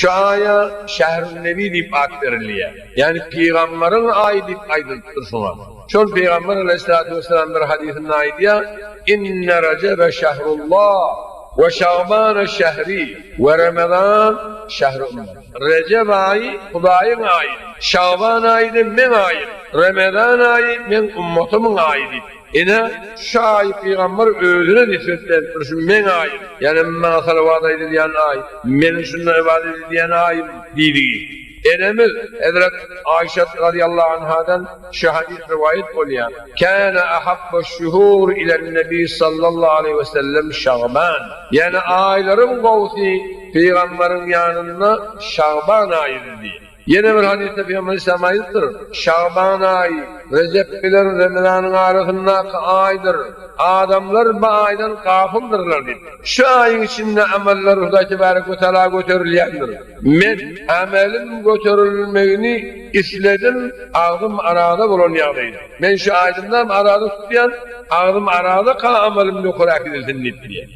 Şu aya şehr-i nebi deyip veriliyor. Yani peygamberin ayı deyip şuna. Şol peygamber aleyhissalatü vesselam bir hadisinde aydı ya inne recebe şehrullah ve şaban şehri ve ramazan şehru Recep ayı Hudayın ayı. Şaban ayı da men ayı. Ramazan ayı men ümmetimin ayı deyip. Ine ayı peygamber özüne nispetlendir şu men ayı. Yani men salavat ayı diyen ayı. Men şundan ibadet ediyen ayı dediği. Enemiz Hazret Ayşe radıyallahu anhadan hadis rivayet oluyor. Kana ahabbu şuhur ile Nebi sallallahu aleyhi ve sellem Şaban. Yani ayların gavsi peygamberin yanında Şaban ayıdır diye. Yine bir hadiste Peygamber İslam ayıdır. Şaban ayı, Recep bilen Ramazan'ın arasındaki aydır. Adamlar bu aydan kafıldırlar dedi. Şu ayın içinde ameller Huda Tebarek ve Teala götürülüyendir. Men amelim götürülmeyini isledim, ağzım arada bulanyağdaydı. Men şu aydından arada tutuyan, ağzım arada ka amelim yok olarak edilsin diye.